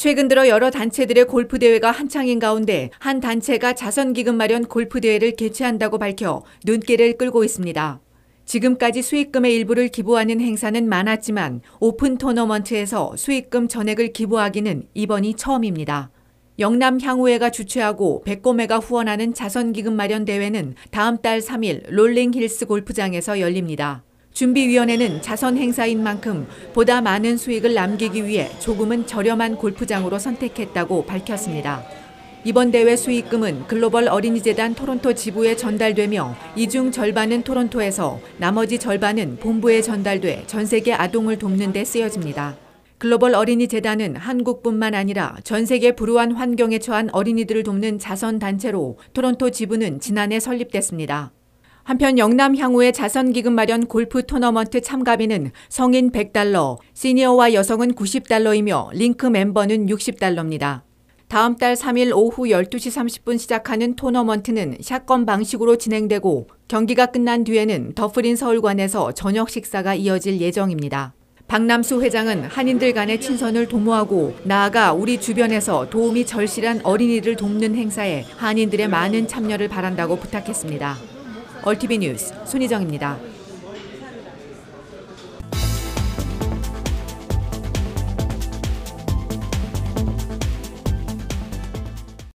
최근 들어 여러 단체들의 골프 대회가 한창인 가운데 한 단체가 자선 기금 마련 골프 대회를 개최한다고 밝혀 눈길을 끌고 있습니다. 지금까지 수익금의 일부를 기부하는 행사는 많았지만 오픈 토너먼트에서 수익금 전액을 기부하기는 이번이 처음입니다. 영남 향후회가 주최하고 백고매가 후원하는 자선 기금 마련 대회는 다음 달 3일 롤링힐스 골프장에서 열립니다. 준비위원회는 자선 행사인 만큼 보다 많은 수익을 남기기 위해 조금은 저렴한 골프장으로 선택했다고 밝혔습니다. 이번 대회 수익금은 글로벌 어린이재단 토론토 지부에 전달되며 이 중 절반은 토론토에서 나머지 절반은 본부에 전달돼 전 세계 아동을 돕는 데 쓰여집니다. 글로벌 어린이재단은 한국뿐만 아니라 전 세계 불우한 환경에 처한 어린이들을 돕는 자선 단체로 토론토 지부는 지난해 설립됐습니다. 한편 영남 향후의 자선기금 마련 골프 토너먼트 참가비는 성인 100달러, 시니어와 여성은 90달러이며 링크 멤버는 60달러입니다. 다음 달 3일 오후 12시 30분 시작하는 토너먼트는 샷건 방식으로 진행되고 경기가 끝난 뒤에는 더프린 서울관에서 저녁 식사가 이어질 예정입니다. 박남수 회장은 한인들 간의 친선을 도모하고 나아가 우리 주변에서 도움이 절실한 어린이를 돕는 행사에 한인들의 많은 참여를 바란다고 부탁했습니다. 얼티비 뉴스 손희정입니다.